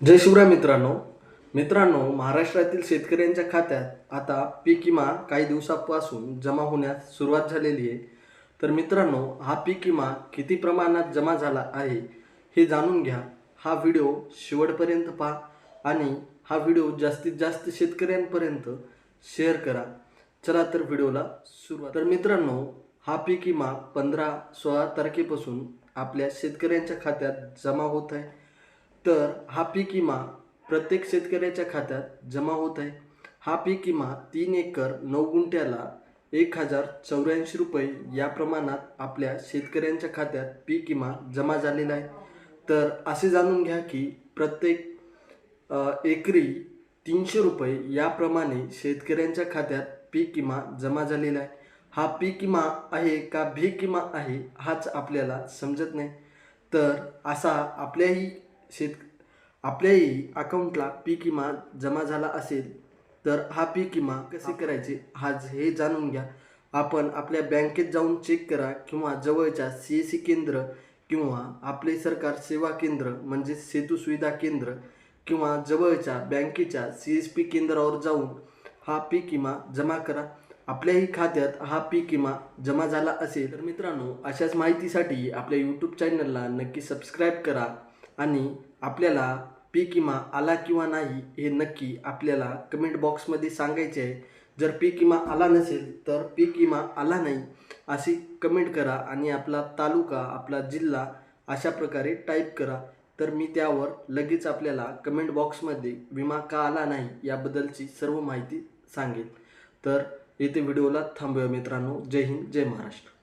जय शिवराय मित्रांनो. मित्रांनो महाराष्ट्रातील शेतकऱ्यांच्या खात्यात आता पीक विमा काही दिवसापासून जमा होण्यास सुरुवात झालेली आहे. तर मित्रांनो हा पीक विमा किती प्रमाणात जमा झाला आहे हे जाणून घ्या. हा व्हिडिओ शेवटपर्यंत पहा आणि हा व्हिडिओ जास्तीत जास्त शेतकऱ्यांपर्यंत शेअर करा. चला तर व्हिडिओला सुरुवात. तर मित्रांनो हा पीक विमा पंधरा सोळा तारखेपासून आपल्या शेतकऱ्यांच्या खात्यात जमा होत आहे. तर हा पीक विमा प्रत्येक शेतकऱ्याच्या खात्यात जमा होत आहे. हा पीक विमा तीन एकर नऊ गुंठ्याला एक हजार चौऱ्याऐंशी रुपये या प्रमाणात आपल्या शेतकऱ्यांच्या खात्यात पीक विमा जमा झालेला आहे. तर असे जाणून घ्या की प्रत्येक एकरी तीनशे रुपये याप्रमाणे शेतकऱ्यांच्या खात्यात पीक विमा जमा झालेला आहे. हा पीक विमा आहे का भीक विमा आहे हाच आपल्याला समजत नाही. तर असा आपल्याही शेत आपल्याही अकाउंटला पीक विमा जमा झाला असेल तर हा पीक विमा कसे करायचे आज हे जाणून घ्या. आपण आपल्या बँकेत जाऊन चेक करा किंवा जवळच्या सी एस सी केंद्र किंवा आपले सरकार सेवा केंद्र म्हणजे सेतू सुविधा केंद्र किंवा जवळच्या बँकेच्या सी एस पी केंद्रावर जाऊन हा पीक विमा जमा करा. आपल्याही खात्यात हा पीक विमा जमा झाला असेल. तर मित्रांनो अशाच माहितीसाठी आपल्या यूट्यूब चॅनलला नक्की सबस्क्राईब करा. आणि आपल्याला पीक विमा आला किंवा नाही हे नक्की आपल्याला कमेंट बॉक्समध्ये सांगायचे आहे. जर पीक विमा आला नसेल तर पीक विमा आला नाही अशी कमेंट करा आणि आपला तालुका आपला जिल्हा अशा प्रकारे टाईप करा. तर मी त्यावर लगेच आपल्याला कमेंट बॉक्समध्ये विमा का आला नाही याबद्दलची सर्व माहिती सांगेल तर येथे व्हिडिओला थांबूया मित्रांनो. जय हिंद जय महाराष्ट्र.